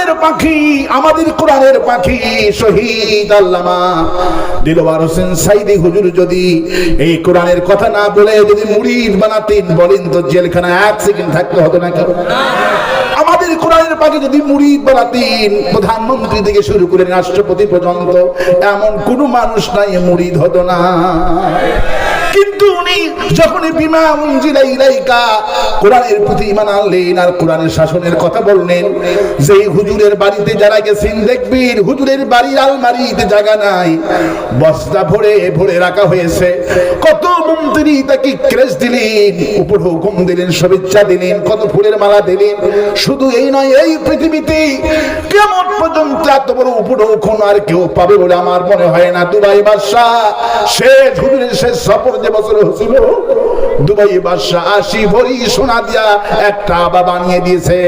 কোরআনের পাখি, আমাদের কোরআনের পাখি, শহীদ আল্লামা দিলওয়ার হোসেন সাইদি হুজুর যদি এই কোরআনের কথা না বলে, যদি মুরিদ বানাতেন, বলেন তো জেলখানায় এক সেকেন্ড থাকতে হতো না কেন? আমাদের কোরআনের পাখি যদি মুরিদ বানাতেন, প্রধানমন্ত্রী থেকে শুরু করে রাষ্ট্রপতি পর্যন্ত, এমন কোনো মানুষ নাই, মুরিদ হতো না। উনি যখন বিমা উনজিলা ইলাইকা, কোরআনের প্রতি ইমান আনলেন আর কোরআনের শাসনের কথা বললেন। যে হুজুরের বাড়িতে যারা গেছেন, দেখবেন হুজুরের বাড়ির আলমারিতে জায়গা নাই। বস্তা ভরে ভরে রাখা হয়েছে। কত মন্ত্রী তাকে ক্রেস দিলেন, উপর হুকুম দিলেন, শুভেচ্ছা দিলেন, কত ফুলের মালা দিলেন। শুধু এই নয়, এই পৃথিবীতে কেমন পর্যন্ত এত বড় উপর হুকুম আর কেউ পাবে বলে আমার মনে হয় না। দুবাই বাদশাহ, শেষ হুজুরের শেষ সফর যে বছর হয়েছিল দুবাই বাদশাহ আশি ভরি সোনা দিয়া একটা আবা বানিয়ে দিয়েছে।